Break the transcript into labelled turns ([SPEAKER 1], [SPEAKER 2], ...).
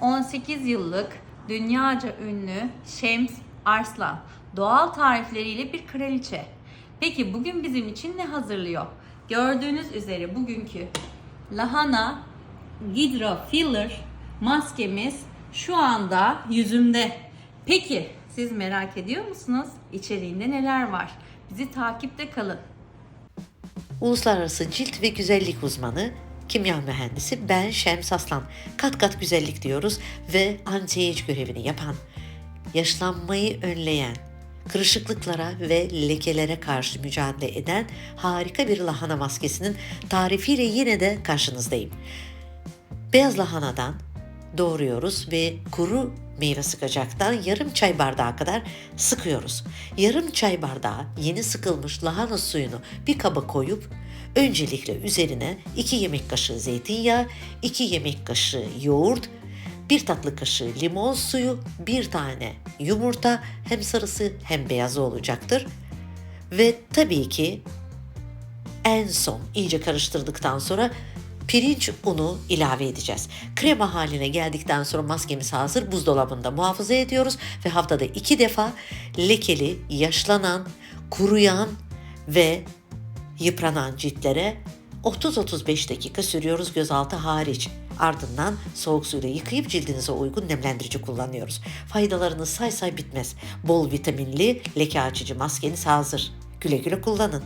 [SPEAKER 1] 18 yıllık dünyaca ünlü Şems Arslan. Doğal tarifleriyle bir kraliçe. Peki bugün bizim için ne hazırlıyor? Gördüğünüz üzere bugünkü lahana Gidra Filler maskemiz şu anda yüzümde. Peki siz merak ediyor musunuz? İçeriğinde neler var? Bizi takipte kalın.
[SPEAKER 2] Uluslararası cilt ve güzellik uzmanı, kimya mühendisi ben Şems Aslan. Kat kat güzellik diyoruz ve anti-age görevini yapan, yaşlanmayı önleyen, kırışıklıklara ve lekelere karşı mücadele eden harika bir lahana maskesinin tarifiyle yine de karşınızdayım. Beyaz lahanadan doğruyoruz ve kuru meyve sıkacaktan yarım çay bardağı kadar sıkıyoruz. Yarım çay bardağı yeni sıkılmış lahana suyunu bir kaba koyup öncelikle üzerine 2 yemek kaşığı zeytinyağı, 2 yemek kaşığı yoğurt, 1 tatlı kaşığı limon suyu, bir tane yumurta hem sarısı hem beyazı olacaktır. Ve tabii ki en son iyice karıştırdıktan sonra pirinç unu ilave edeceğiz. Krema haline geldikten sonra maskemiz hazır buzdolabında muhafaza ediyoruz ve haftada iki defa lekeli, yaşlanan, kuruyan ve yıpranan ciltlere 30-35 dakika sürüyoruz gözaltı hariç. Ardından soğuk suyla yıkayıp cildinize uygun nemlendirici kullanıyoruz. Faydalarını say say bitmez. Bol vitaminli leke açıcı maskeniz hazır. Güle güle kullanın.